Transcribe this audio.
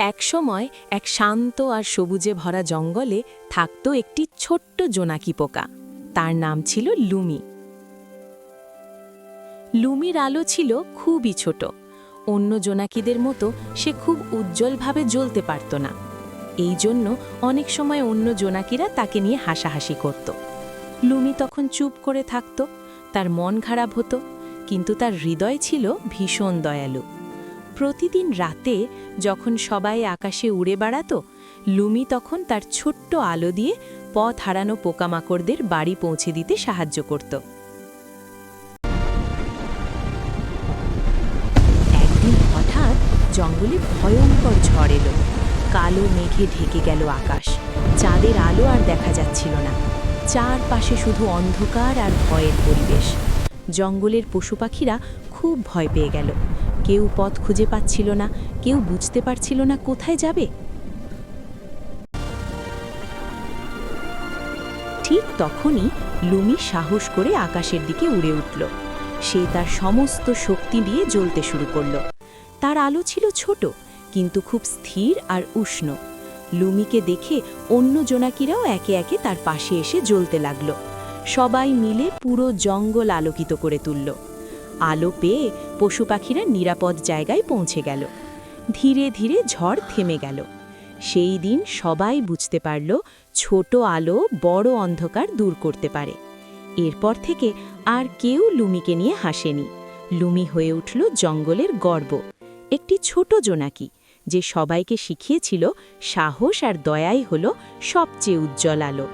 একসময় এক শান্ত আর সবুজে ভরা জঙ্গলে থাকত একটি ছোট্ট জোনাকি পোকা। তার নাম ছিল লুমি। লুমির আলো ছিল খুবই ছোট। অন্য জোনাকিদের মতো সে খুব উজ্জ্বলভাবে জ্বলতে পারত না। এই জন্য অনেক সময় অন্য জোনাকিরা তাকে নিয়ে হাসাহাসি করত। লুমি তখন চুপ করে থাকত, তার মন খারাপ হতো, কিন্তু তার হৃদয় ছিল ভীষণ দয়ালু। প্রতিদিন রাতে যখন সবাই আকাশে উড়ে বেড়াতো, লুমি তখন তার ছোট্ট আলো দিয়ে পথ হারানো পোকামাকড়দের বাড়ি পৌঁছে দিতে সাহায্য করত। একদিন হঠাৎ জঙ্গলে ভয়ঙ্কর ঝড় এলো। কালো মেঘে ঢেকে গেল আকাশ। চাঁদের আলো আর দেখা যাচ্ছিল না। চারপাশে শুধু অন্ধকার আর ভয়ের পরিবেশ। জঙ্গলের পশু পাখিরা খুব ভয় পেয়ে গেল। কেউ পথ খুঁজে পাচ্ছিল না, কেউ বুঝতে পারছিল না কোথায় যাবে। ঠিক তখনই লুমি সাহস করে আকাশের দিকে উড়ে উঠল। সে তার সমস্ত শক্তি দিয়ে জ্বলতে শুরু করল। তার আলো ছিল ছোট, কিন্তু খুব স্থির আর উষ্ণ। লুমিকে দেখে অন্য জোনাকিরাও একে একে তার পাশে এসে জ্বলতে লাগল। সবাই মিলে পুরো জঙ্গল আলোকিত করে তুলল। আলো পেয়ে পশু পাখিরা নিরাপদ জায়গায় পৌঁছে গেল। ধীরে ধীরে ঝড় থেমে গেল। সেই দিন সবাই বুঝতে পারল, ছোট আলো বড় অন্ধকার দূর করতে পারে। এরপর থেকে আর কেউ লুমিকে নিয়ে হাসেনি। লুমি হয়ে উঠল জঙ্গলের গর্ব। একটি ছোট জোনাকি, যে সবাইকে শিখিয়েছিল সাহস আর দয়াই হল সবচেয়ে উজ্জ্বল আলো।